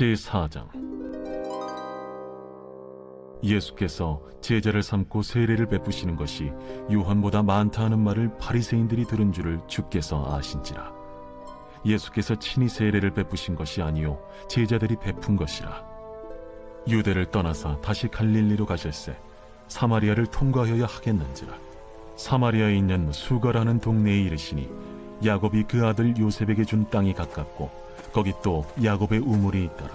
제4장. 예수께서 제자를 삼고 세례를 베푸시는 것이 요한보다 많다 하는 말을 바리새인들이 들은 줄을 주께서 아신지라. 예수께서 친히 세례를 베푸신 것이 아니요 제자들이 베푼 것이라. 유대를 떠나사 다시 갈릴리로 가실새 사마리아를 통과하여야 하겠는지라. 사마리아에 있는 수가라는 동네에 이르시니 야곱이 그 아들 요셉에게 준 땅이 가깝고 거기 또 야곱의 우물이 있더라.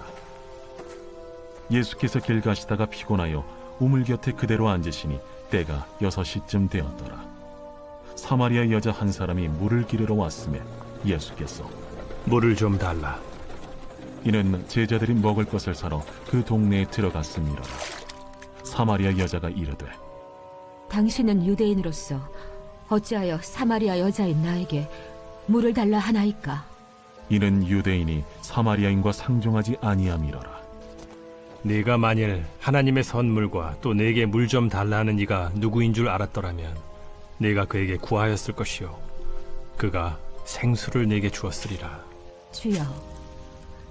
예수께서 길 가시다가 피곤하여 우물 곁에 그대로 앉으시니 때가 여섯 시쯤 되었더라. 사마리아 여자 한 사람이 물을 기르러 왔음에 예수께서 물을 좀 달라. 이는 제자들이 먹을 것을 사러 그 동네에 들어갔음이로라. 사마리아 여자가 이르되 당신은 유대인으로서 어찌하여 사마리아 여자인 나에게 물을 달라 하나이까? 이는 유대인이 사마리아인과 상종하지 아니함이로라. 네가 만일 하나님의 선물과 또 내게 물 좀 달라 하는 이가 누구인 줄 알았더라면 네가 그에게 구하였을 것이요 그가 생수를 내게 주었으리라. 주여,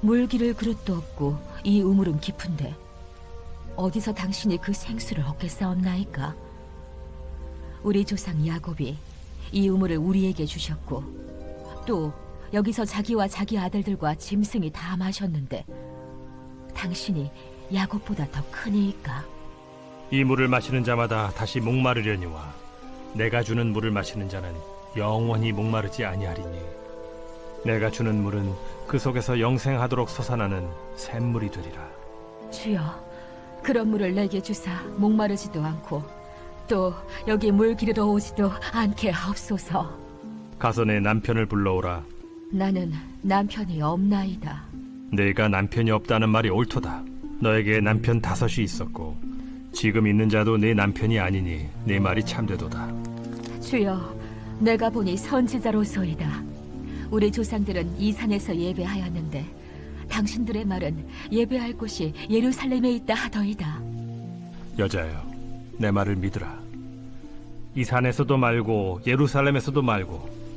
물 기를 그릇도 없고 이 우물은 깊은데 어디서 당신이 그 생수를 얻겠사옵나이까? 우리 조상 야곱이 이 우물을 우리에게 주셨고 또 여기서 자기와 자기 아들들과 짐승이 다 마셨는데 당신이 야곱보다 더 크니이까? 이 물을 마시는 자마다 다시 목마르려니와 내가 주는 물을 마시는 자는 영원히 목마르지 아니하리니 내가 주는 물은 그 속에서 영생하도록 솟아나는 샘물이 되리라. 주여, 그런 물을 내게 주사 목마르지도 않고 또 여기 물 기르러 오지도 않게 하옵소서. 가서 내 남편을 불러오라. 나는 남편이 없나이다. 내가 남편이 없다는 말이 옳도다. 너에게 남편 다섯이 있었고 지금 있는 자도 내 남편이 아니니 내 말이 참되도다. 주여, 내가 보니 선지자로소이다. 우리 조상들은 이 산에서 예배하였는데 당신들의 말은 예배할 곳이 예루살렘에 있다 하더이다. 여자여, 내 말을 믿으라. 이 산에서도 말고 예루살렘에서도 말고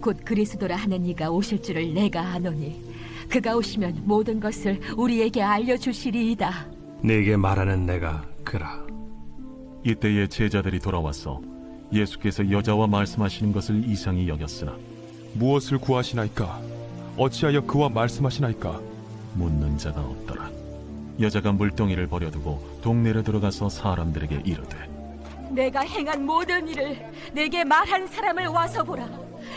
곧 그리스도라 하는 이가 오실 줄을 내가 아노니 그가 오시면 모든 것을 우리에게 알려주시리이다. 내게 말하는 내가 그라. 이때에 제자들이 돌아와서 예수께서 여자와 말씀하시는 것을 이상히 여겼으나 무엇을 구하시나이까? 어찌하여 그와 말씀하시나이까? 묻는 자가 없더라. 여자가 물동이를 버려두고 동네로 들어가서 사람들에게 이르되 내가 행한 모든 일을 내게 말한 사람을 와서 보라.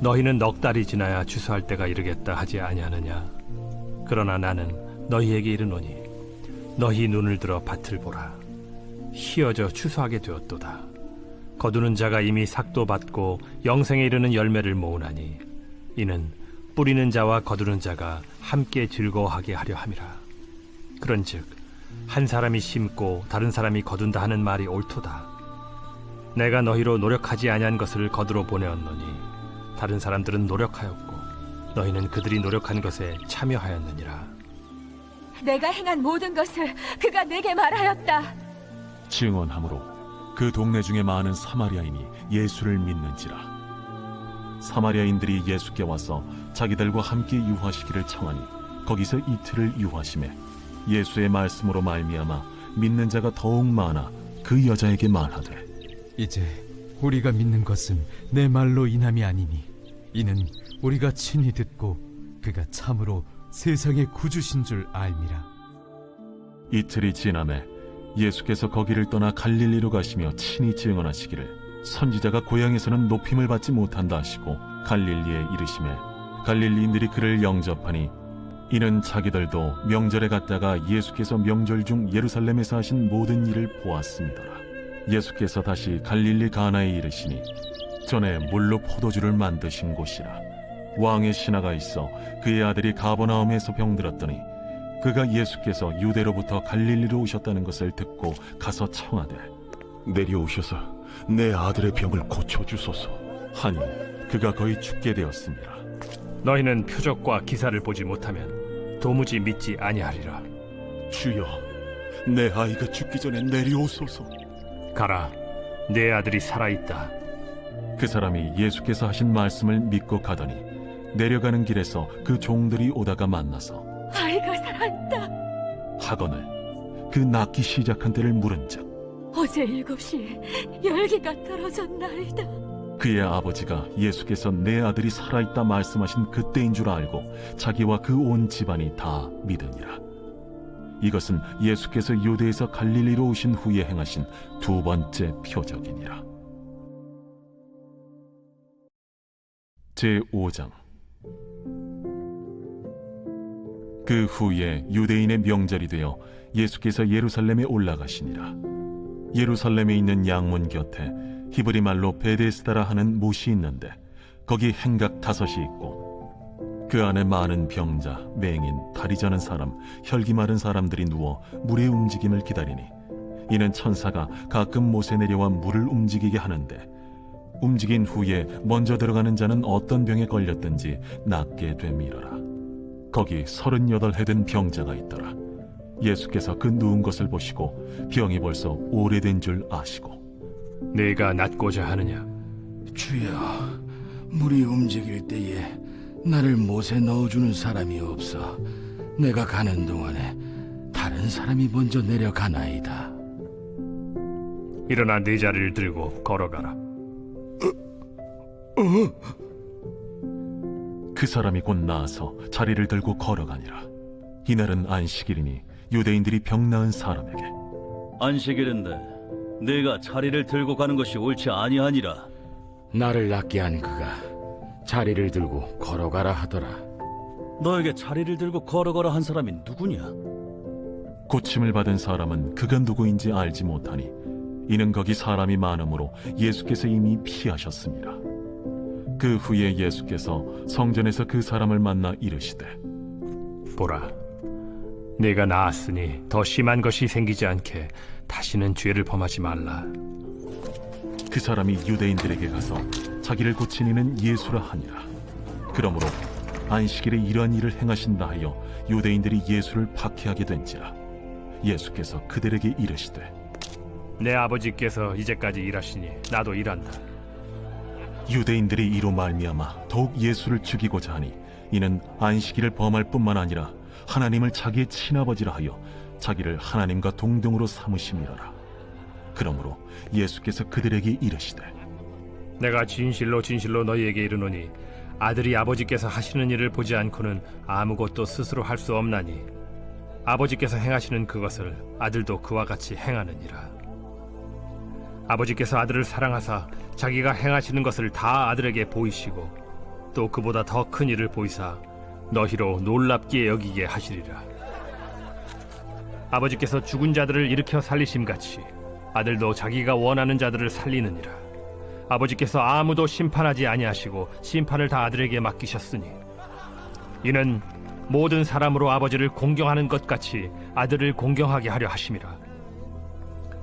너희는 넉 달이 지나야 추수할 때가 이르겠다 하지 아니하느냐? 그러나 나는 너희에게 이르노니 너희 눈을 들어 밭을 보라. 희어져 추수하게 되었도다. 거두는 자가 이미 삭도 받고 영생에 이르는 열매를 모으나니 이는 뿌리는 자와 거두는 자가 함께 즐거워하게 하려 함이라. 그런즉 한 사람이 심고 다른 사람이 거둔다 하는 말이 옳도다. 내가 너희로 노력하지 아니한 것을 거두러 보내었노니 다른 사람들은 노력하였고 너희는 그들이 노력한 것에 참여하였느니라. 내가 행한 모든 것을 그가 내게 말하였다. 증언함으로 그 동네 중에 많은 사마리아인이 예수를 믿는지라. 사마리아인들이 예수께 와서 자기들과 함께 유하시기를 청하니 거기서 이틀을 유하심에 예수의 말씀으로 말미암아 믿는 자가 더욱 많아 그 여자에게 말하되 이제 우리가 믿는 것은 내 말로 인함이 아니니 이는 우리가 친히 듣고 그가 참으로 세상의 구주신 줄 알미라. 이틀이 지남에 예수께서 거기를 떠나 갈릴리로 가시며 친히 증언하시기를 선지자가 고향에서는 높임을 받지 못한다 하시고 갈릴리에 이르심에 갈릴리인들이 그를 영접하니 이는 자기들도 명절에 갔다가 예수께서 명절 중 예루살렘에서 하신 모든 일을 보았습니다라. 예수께서 다시 갈릴리 가나에 이르시니 전에 물로 포도주를 만드신 곳이라 왕의 신하가 있어 그의 아들이 가버나움에서 병들었더니 그가 예수께서 유대로부터 갈릴리로 오셨다는 것을 듣고 가서 청하되 내려오셔서 내 아들의 병을 고쳐주소서 하니 그가 거의 죽게 되었습니다 너희는 표적과 기사를 보지 못하면 도무지 믿지 아니하리라. 주여 내 아이가 죽기 전에 내려오소서 가라, 내 아들이 살아있다. 그 사람이 예수께서 하신 말씀을 믿고 가더니 내려가는 길에서 그 종들이 오다가 만나서 아이가 살았다. 하거늘 그 낳기 시작한 때를 물은즉 어제 일곱 시에 열기가 떨어졌나이다. 그의 아버지가 예수께서 내 아들이 살아있다 말씀하신 그때인 줄 알고 자기와 그 온 집안이 다 믿으니라. 이것은 예수께서 유대에서 갈릴리로 오신 후에 행하신 두 번째 표적이니라. 제 5장 그 후에 유대인의 명절이 되어 예수께서 예루살렘에 올라가시니라. 예루살렘에 있는 양문 곁에 히브리 말로 베데스다라 하는 못이 있는데 거기 행각 다섯이 있고 그 안에 많은 병자, 맹인, 다리 저는 사람, 혈기 마른 사람들이 누워 물의 움직임을 기다리니 이는 천사가 가끔 못에 내려와 물을 움직이게 하는데 움직인 후에 먼저 들어가는 자는 어떤 병에 걸렸든지 낫게 됨이러라 거기 서른여덟 해된 병자가 있더라 예수께서 그 누운 것을 보시고 병이 벌써 오래된 줄 아시고 내가 낫고자 하느냐? 주여, 물이 움직일 때에 나를 못에 넣어주는 사람이 없어. 내가 가는 동안에 다른 사람이 먼저 내려가나이다. 일어나 네 자리를 들고 걸어가라. 그 사람이 곧 나아서 자리를 들고 걸어가니라. 이날은 안식일이니 유대인들이 병 나은 사람에게 안식일인데 내가 자리를 들고 가는 것이 옳지 아니하니라. 나를 낫게 한 그가 자리를 들고 걸어가라 하더라. 너에게 자리를 들고 걸어가라 한 사람이 누구냐? 고침을 받은 사람은 그가 누구인지 알지 못하니 이는 거기 사람이 많으므로 예수께서 이미 피하셨습니다. 그 후에 예수께서 성전에서 그 사람을 만나 이르시되 보라, 내가 나았으니 더 심한 것이 생기지 않게 다시는 죄를 범하지 말라. 그 사람이 유대인들에게 가서 자기를 고친 이는 예수라 하니라. 그러므로 안식일에 이러한 일을 행하신다 하여 유대인들이 예수를 박해하게 된지라. 예수께서 그들에게 이르시되 내 아버지께서 이제까지 일하시니 나도 일한다. 유대인들이 이로 말미암아 더욱 예수를 죽이고자 하니 이는 안식일을 범할 뿐만 아니라 하나님을 자기의 친아버지라 하여 자기를 하나님과 동등으로 삼으심이라라. 그러므로 예수께서 그들에게 이르시되 내가 진실로 진실로 너희에게 이르노니 아들이 아버지께서 하시는 일을 보지 않고는 아무것도 스스로 할 수 없나니 아버지께서 행하시는 그것을 아들도 그와 같이 행하느니라. 아버지께서 아들을 사랑하사 자기가 행하시는 것을 다 아들에게 보이시고 또 그보다 더 큰 일을 보이사 너희로 놀랍게 여기게 하시리라. 아버지께서 죽은 자들을 일으켜 살리심 같이 아들도 자기가 원하는 자들을 살리느니라. 아버지께서 아무도 심판하지 아니하시고 심판을 다 아들에게 맡기셨으니 이는 모든 사람으로 아버지를 공경하는 것 같이 아들을 공경하게 하려 하심이라.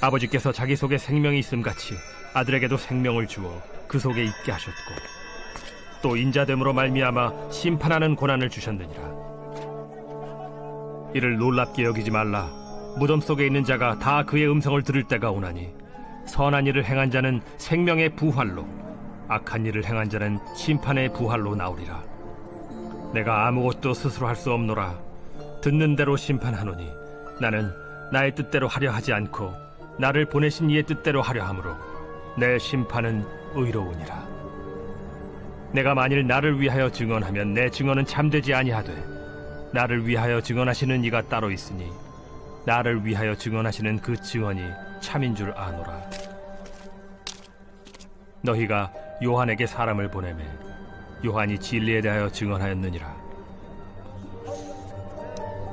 아버지께서 자기 속에 생명이 있음 같이 아들에게도 생명을 주어 그 속에 있게 하셨고 또 인자됨으로 말미암아 심판하는 고난을 주셨느니라. 이를 놀랍게 여기지 말라. 무덤 속에 있는 자가 다 그의 음성을 들을 때가 오나니 선한 일을 행한 자는 생명의 부활로 악한 일을 행한 자는 심판의 부활로 나오리라 내가 아무것도 스스로 할 수 없노라 듣는 대로 심판하노니 나는 나의 뜻대로 하려 하지 않고 나를 보내신 이의 뜻대로 하려 함으로 내 심판은 의로우니라. 내가 만일 나를 위하여 증언하면 내 증언은 참되지 아니하되 나를 위하여 증언하시는 이가 따로 있으니 나를 위하여 증언하시는 그 증언이 참인 줄 아노라. 너희가 요한에게 사람을 보내매 요한이 진리에 대하여 증언하였느니라.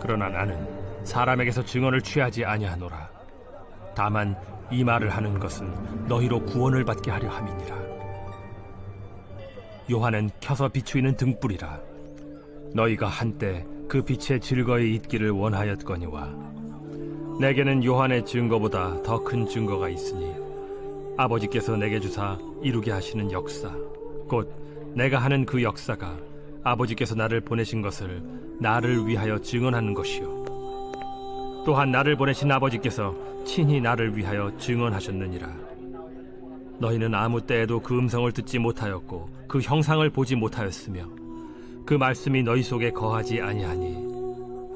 그러나 나는 사람에게서 증언을 취하지 아니하노라 다만 이 말을 하는 것은 너희로 구원을 받게 하려 함이니라. 요한은 켜서 비추이는 등불이라 너희가 한때 그 빛에 즐거이 있기를 원하였거니와 내게는 요한의 증거보다 더 큰 증거가 있으니 아버지께서 내게 주사 이루게 하시는 역사 곧 내가 하는 그 역사가 아버지께서 나를 보내신 것을 나를 위하여 증언하는 것이요 또한 나를 보내신 아버지께서 친히 나를 위하여 증언하셨느니라. 너희는 아무 때에도 그 음성을 듣지 못하였고 그 형상을 보지 못하였으며 그 말씀이 너희 속에 거하지 아니하니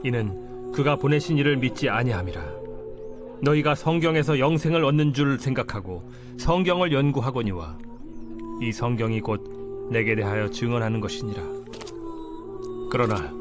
이는 그가 보내신 이를 믿지 아니함이라. 너희가 성경에서 영생을 얻는 줄 생각하고 성경을 연구하거니와 이 성경이 곧 내게 대하여 증언하는 것이니라. 그러나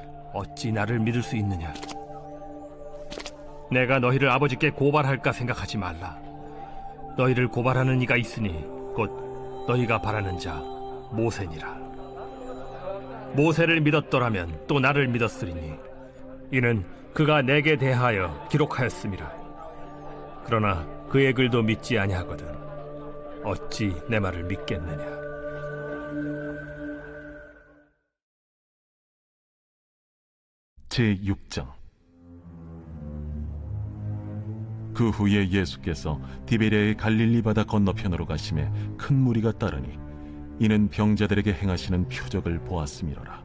어찌 나를 믿을 수 있느냐? 내가 너희를 아버지께 고발할까 생각하지 말라. 너희를 고발하는 이가 있으니 곧 너희가 바라는 자 모세니라. 모세를 믿었더라면 또 나를 믿었으리니 이는 그가 내게 대하여 기록하였음이라. 그러나 그의 글도 믿지 아니하거든. 어찌 내 말을 믿겠느냐? 제 6장. 그 후에 예수께서 디베레의 갈릴리 바다 건너편으로 가심에 큰 무리가 따르니 이는 병자들에게 행하시는 표적을 보았음이로라.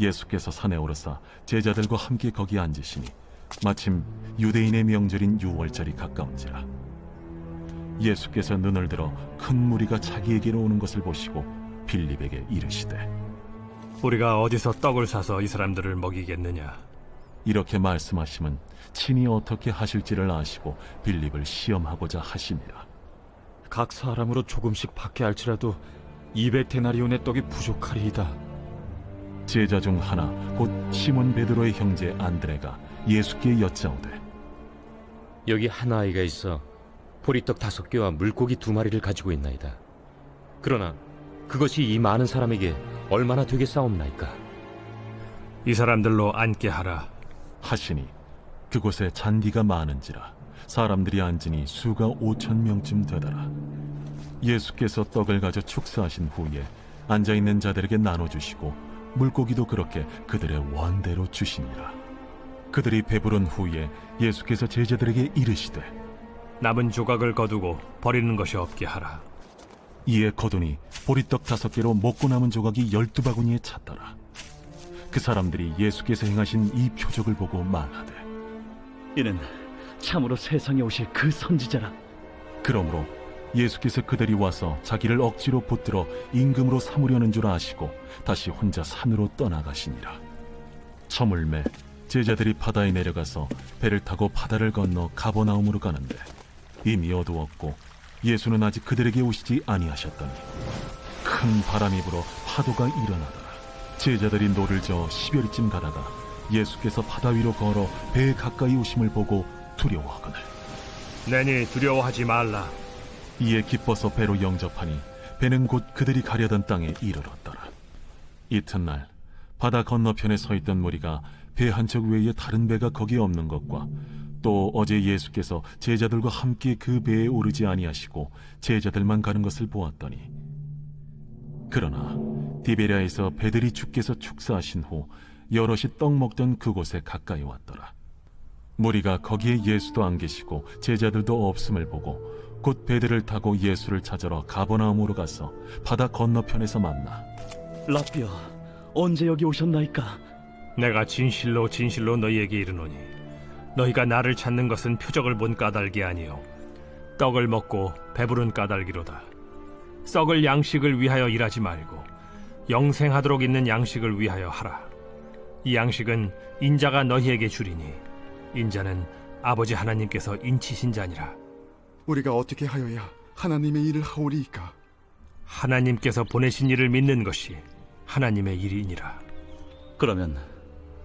예수께서 산에 오르사 제자들과 함께 거기 앉으시니 마침 유대인의 명절인 유월절이 가까운지라. 예수께서 눈을 들어 큰 무리가 자기에게로 오는 것을 보시고 빌립에게 이르시되 우리가 어디서 떡을 사서 이 사람들을 먹이겠느냐? 이렇게 말씀하심은 친히 어떻게 하실지를 아시고 빌립을 시험하고자 하심이라. 각 사람으로 조금씩 받게 할지라도 200데나리온의 떡이 부족하리이다. 제자 중 하나 곧 시몬 베드로의 형제 안드레가 예수께 여짜오되 여기 한 아이가 있어 보리떡 다섯 개와 물고기 두 마리를 가지고 있나이다. 그러나 그것이 이 많은 사람에게 얼마나 되겠사옵나이까? 이 사람들로 앉게 하라. 하시니 그곳에 잔디가 많은지라 사람들이 앉으니 수가 오천 명쯤 되더라. 예수께서 떡을 가져 축사하신 후에 앉아 있는 자들에게 나눠 주시고 물고기도 그렇게 그들의 원대로 주시니라. 그들이 배부른 후에 예수께서 제자들에게 이르시되 남은 조각을 거두고 버리는 것이 없게 하라. 이에 거두니 보리떡 다섯 개로 먹고 남은 조각이 열두 바구니에 찼더라. 그 사람들이 예수께서 행하신 이 표적을 보고 말하되 이는 참으로 세상에 오실 그 선지자라. 그러므로 예수께서 그들이 와서 자기를 억지로 붙들어 임금으로 삼으려는 줄 아시고 다시 혼자 산으로 떠나가시니라. 저물매 제자들이 바다에 내려가서 배를 타고 바다를 건너 가버나움으로 가는데 이미 어두웠고 예수는 아직 그들에게 오시지 아니하셨더니 큰 바람이 불어 파도가 일어나더라. 제자들이 노를 저어 십여리쯤 가다가 예수께서 바다 위로 걸어 배에 가까이 오심을 보고 두려워하거늘. 내니 두려워하지 말라. 이에 기뻐서 배로 영접하니 배는 곧 그들이 가려던 땅에 이르렀더라. 이튿날 바다 건너편에 서 있던 무리가 배 한 척 외에 다른 배가 거기에 없는 것과 또 어제 예수께서 제자들과 함께 그 배에 오르지 아니하시고 제자들만 가는 것을 보았더니 그러나 디베랴에서 배들이 주께서 축사하신 후 여럿이 떡 먹던 그곳에 가까이 왔더라 무리가 거기에 예수도 안 계시고 제자들도 없음을 보고 곧 배들을 타고 예수를 찾으러 가버나움으로 가서 바다 건너편에서 만나 라비어, 언제 여기 오셨나이까? 내가 진실로 진실로 너희에게 이르노니 너희가 나를 찾는 것은 표적을 본 까닭이 아니요. 떡을 먹고 배부른 까닭이로다. 썩을 양식을 위하여 일하지 말고 영생하도록 있는 양식을 위하여 하라. 이 양식은 인자가 너희에게 주리니 인자는 아버지 하나님께서 인치신 자니라. 우리가 어떻게 하여야 하나님의 일을 하오리이까? 하나님께서 보내신 이를 믿는 것이 하나님의 일이니라. 그러면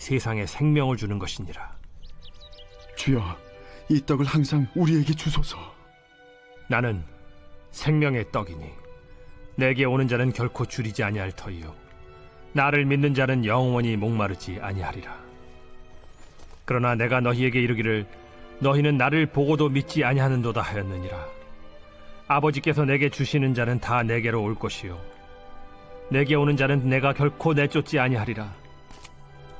세상에 생명을 주는 것이니라. 주여, 이 떡을 항상 우리에게 주소서. 나는 생명의 떡이니 내게 오는 자는 결코 줄이지 아니할 터이요. 나를 믿는 자는 영원히 목마르지 아니하리라. 그러나 내가 너희에게 이르기를 너희는 나를 보고도 믿지 아니하는도다 하였느니라. 아버지께서 내게 주시는 자는 다 내게로 올 것이요. 내게 오는 자는 내가 결코 내쫓지 아니하리라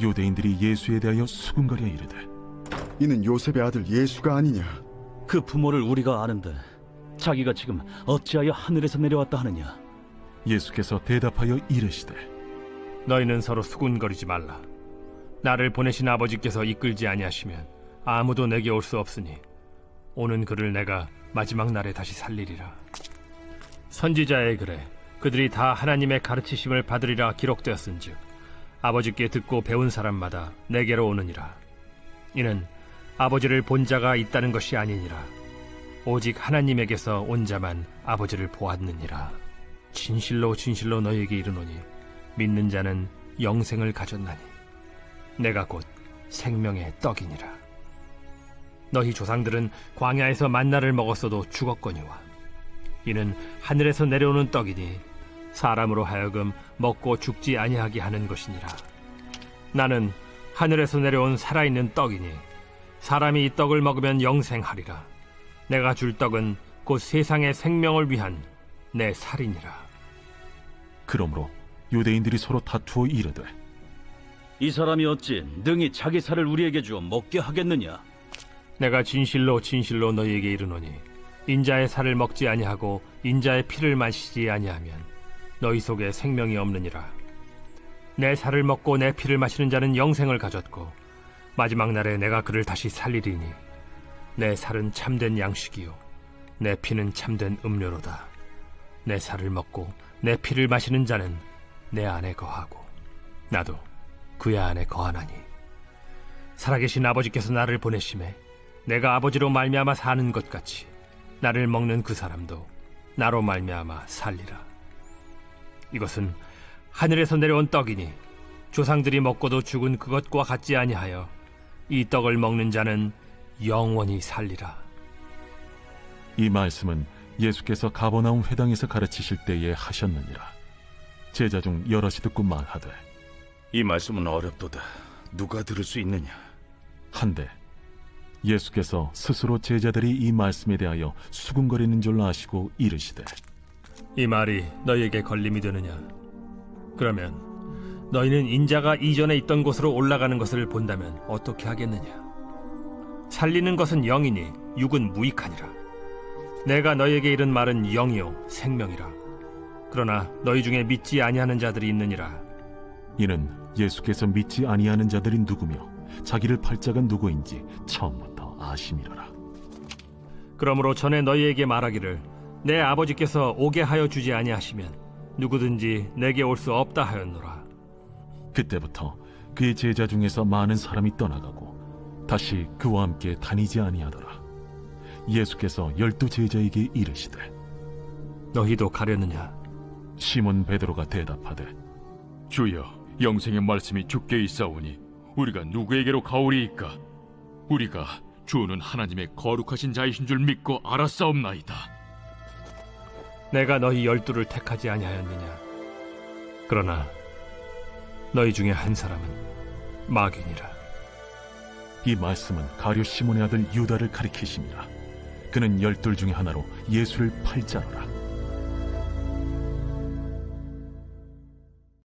유대인들이 예수에 대하여 수군거려 이르되 이는 요셉의 아들 예수가 아니냐? 그 부모를 우리가 아는데 자기가 지금 어찌하여 하늘에서 내려왔다 하느냐? 예수께서 대답하여 이르시되 너희는 서로 수군거리지 말라. 나를 보내신 아버지께서 이끌지 아니하시면 아무도 내게 올 수 없으니 오는 그를 내가 마지막 날에 다시 살리리라. 선지자의 글에 그들이 다 하나님의 가르치심을 받으리라 기록되었은즉 아버지께 듣고 배운 사람마다 내게로 오느니라. 이는 아버지를 본 자가 있다는 것이 아니니라. 오직 하나님에게서 온 자만 아버지를 보았느니라. 진실로 진실로 너희에게 이르노니 믿는 자는 영생을 가졌나니 내가 곧 생명의 떡이니라. 너희 조상들은 광야에서 만나를 먹었어도 죽었거니와 이는 하늘에서 내려오는 떡이니 사람으로 하여금 먹고 죽지 아니하게 하는 것이니라. 나는 하늘에서 내려온 살아있는 떡이니 사람이 이 떡을 먹으면 영생하리라. 내가 줄 떡은 곧 세상의 생명을 위한 내 살이니라. 그러므로 유대인들이 서로 다투어 이르되 이 사람이 어찌 능히 자기 살을 우리에게 주어 먹게 하겠느냐? 내가 진실로 진실로 너희에게 이르노니 인자의 살을 먹지 아니하고 인자의 피를 마시지 아니하면 너희 속에 생명이 없느니라. 내 살을 먹고 내 피를 마시는 자는 영생을 가졌고 마지막 날에 내가 그를 다시 살리리니 내 살은 참된 양식이요 내 피는 참된 음료로다. 내 살을 먹고 내 피를 마시는 자는 내 안에 거하고 나도 그의 안에 거하나니. 살아계신 아버지께서 나를 보내심에 내가 아버지로 말미암아 사는 것 같이 나를 먹는 그 사람도 나로 말미암아 살리라. 이것은 하늘에서 내려온 떡이니 조상들이 먹고도 죽은 그것과 같지 아니하여 이 떡을 먹는 자는 영원히 살리라. 이 말씀은 예수께서 가버나움 회당에서 가르치실 때에 하셨느니라 제자 중 여럿이 듣고 말하되 이 말씀은 어렵도다. 누가 들을 수 있느냐? 한데 예수께서 스스로 제자들이 이 말씀에 대하여 수군거리는 줄로 아시고 이르시되 이 말이 너희에게 걸림이 되느냐? 그러면 너희는 인자가 이전에 있던 곳으로 올라가는 것을 본다면 어떻게 하겠느냐? 살리는 것은 영이니 육은 무익하니라. 내가 너희에게 이른 말은 영이요 생명이라. 그러나 너희 중에 믿지 아니하는 자들이 있느니라. 이는 예수께서 믿지 아니하는 자들이 누구며 자기를 팔자가 누구인지 처음부터 아심이로라. 그러므로 전에 너희에게 말하기를 내 아버지께서 오게 하여 주지 아니하시면 누구든지 내게 올 수 없다 하였노라. 그때부터 그의 제자 중에서 많은 사람이 떠나가고 다시 그와 함께 다니지 아니하더라. 예수께서 열두 제자에게 이르시되 너희도 가려느냐? 시몬 베드로가 대답하되 주여, 영생의 말씀이 주께 있사오니 우리가 누구에게로 가오리이까? 우리가 주는 하나님의 거룩하신 자이신 줄 믿고 알았사옵나이다. 내가 너희 열두를 택하지 아니하였느냐? 그러나 너희 중에 한 사람은 마귀니라. 이 말씀은 가룟 시몬의 아들 유다를 가리키심이라. 그는 열둘 중에 하나로 예수를 팔자노라.